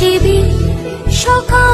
শিবি সকাল